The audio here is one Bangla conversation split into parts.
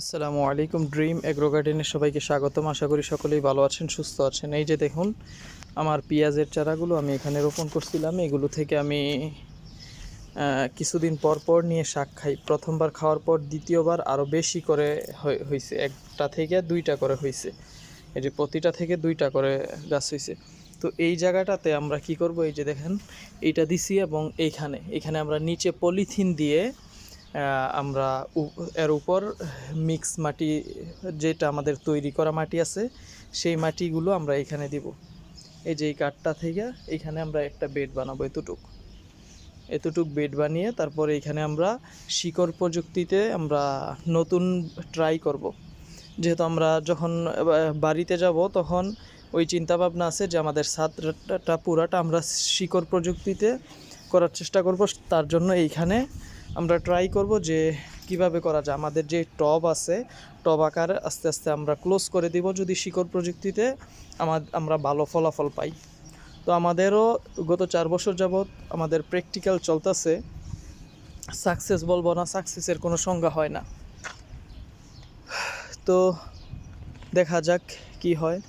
আসসালামু আলাইকুম ড্রিম এগ্রো গার্ডেনের সবাইকে স্বাগতম। আশা করি সকলেই ভালো আছেন, সুস্থ আছেন। এই যে দেখুন, আমার পেঁয়াজের চারাগুলো আমি এখানে রোপণ করছিলাম। এগুলো থেকে আমি কিছুদিন পর পর নিয়ে শাক খাই। প্রথমবার খাওয়ার পর দ্বিতীয়বার আরও বেশি করে হয়ে- হয়েছে একটা থেকে দুইটা করে হয়েছে এই যে প্রতিটা থেকে দুইটা করে গাছ হয়েছে তো এই জায়গাটাতে আমরা কি করব? এই যে দেখেন, এইটা দিছি এবং এইখানে। এখানে আমরা নিচে পলিথিন দিয়ে আমরা এর উপর মিক্স মাটি, যেটা আমাদের তৈরি করা মাটি আছে, সেই মাটিগুলো আমরা এখানে দিব। এই যে এই কাঠটা থেকে এখানে আমরা একটা বেড বানাবো এতটুক। এতটুক বেড বানিয়ে তারপরে এখানে আমরা শিকড় প্রযুক্তিতে আমরা নতুন ট্রাই করব। যেহেতু আমরা যখন বাড়িতে যাব তখন ওই চিন্তা ভাবনা আছে যে আমাদের ছাদটা পুরাটা আমরা শিকড় প্রযুক্তিতে করার চেষ্টা করব। তার জন্য এইখানে আমরা ট্রাই করব যে কীভাবে করা যায়। আমাদের যে টব আছে, টব আকার আস্তে আস্তে আমরা ক্লোজ করে দিব যদি শিকড় প্রযুক্তিতে আমার আমরা ভালো ফলাফল পাই। তো আমাদেরও গত চার বছর যাবৎ আমাদের প্র্যাকটিক্যাল চলতেছে। সাকসেস বলব না সাকসেসের কোনো সংজ্ঞা হয় না। তো দেখা যাক কি হয়।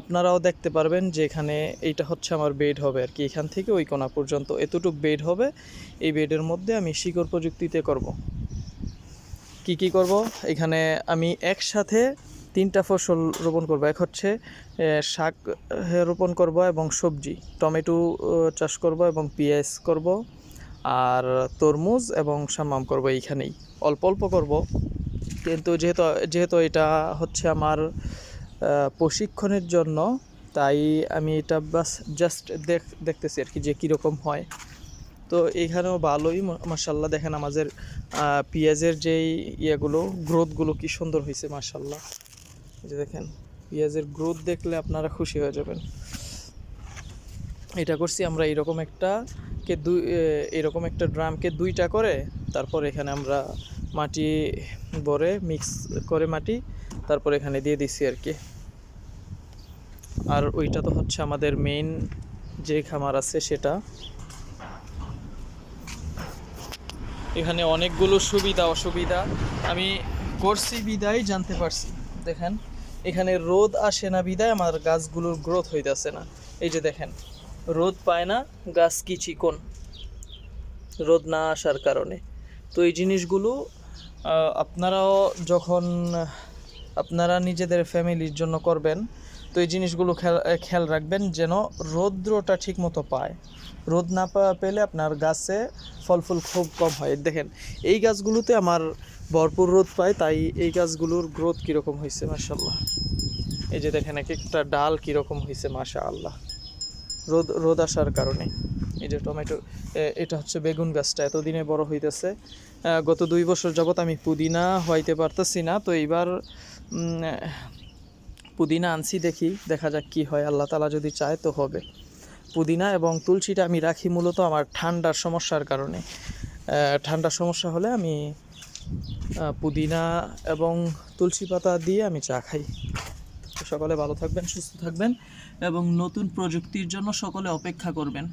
আপনারাও দেখতে পারবেন যে এখানে এইটা হচ্ছে আমার বেড হবে আর কি। এখান থেকে ওই কোনা পর্যন্ত। এতটুক বেড হবে, এই বেডের মধ্যে আমি শিকড় প্রযুক্তিতে করব। কি কি করব? এখানে আমি একসাথে তিনটা ফসল রোপণ করব। এক হচ্ছে শাক রোপণ করব এবং সবজি, টমেটো চাষ করব এবং পেঁয়াজ করব। আর তরমুজ এবং সামাম করব এইখানেই। অল্প অল্প করব। কিন্তু যেহেতু যেহেতু এটা হচ্ছে আমার প্রশিক্ষণের জন্য, তাই আমি এটা বাস জাস্ট দেখ, দেখতেছি আর কি যে কীরকম হয়। তো এখানেও ভালোই মার্শাল্লাহ দেখেন আমাদের পেঁয়াজের যেই ইয়েগুলো, গ্রোথগুলো কি সুন্দর হয়েছে মার্শাল্লাহ যে দেখেন, পেঁয়াজের গ্রোথ দেখলে আপনারা খুশি হয়ে যাবেন। এটা করছি আমরা এরকম একটা কে দুই এরকম একটা ড্রামকে দুইটা করে, তারপর এখানে আমরা মাটি ভরে মিক্স করে মাটি তারপর এখানে দিয়ে দিছি আর কি। আর ওইটা তো হচ্ছে আমাদের মেইন যে খামার আছে সেটা। এখানে অনেকগুলো সুবিধা, অসুবিধা। আমি করছি, বিদায় জানতে পারছি। দেখেন, এখানে রোদ আসে না, বিদায় আমার গাছগুলোর গ্রোথ হইতেছে না। এই যে দেখেন, রোদ পায় না, গাছ কি চিকন? রোদ না আসার কারণে। তো এই জিনিসগুলো আপনারাও যখন, আপনারা নিজেদের ফ্যামিলির জন্য করবেন, তো এই জিনিসগুলো খেয়াল রাখবেন যেন রৌদ্রটা ঠিক মতো পায়। রোদ না পেলে আপনার গাছে ফল ফুল খুব কম হয়। দেখেন, এই গাছগুলোতে আমার ভরপুর রোদ পায়, তাই এই গাছগুলোর গ্রোথ কীরকম হয়েছে মাশাল্লাহ এই যে দেখেন এক একটা ডাল কীরকম হয়েছে মাশা আল্লাহ রোদ রোদ আসার কারণে। এই যে টমেটো এটা হচ্ছে বেগুন গাছটা, এতদিনে বড় হইতেছে। গত দুই বছর যাবত আমি পুদিনা হইতে পারতেছি না, তো এইবার পুদিনা আনছি দেখি, দেখা যাক কি হয়, আল্লাহ তালা যদি চায় তো হবে। পুদিনা এবং তুলসীটা আমি রাখি মূলত আমার ঠান্ডার সমস্যার কারণে। ঠান্ডার সমস্যা হলে আমি পুদিনা এবং তুলসী পাতা দিয়ে আমি চা খাই। সকলে ভালো থাকবেন, সুস্থ থাকবেন এবং নতুন প্রযুক্তির জন্য সকলে অপেক্ষা করবেন।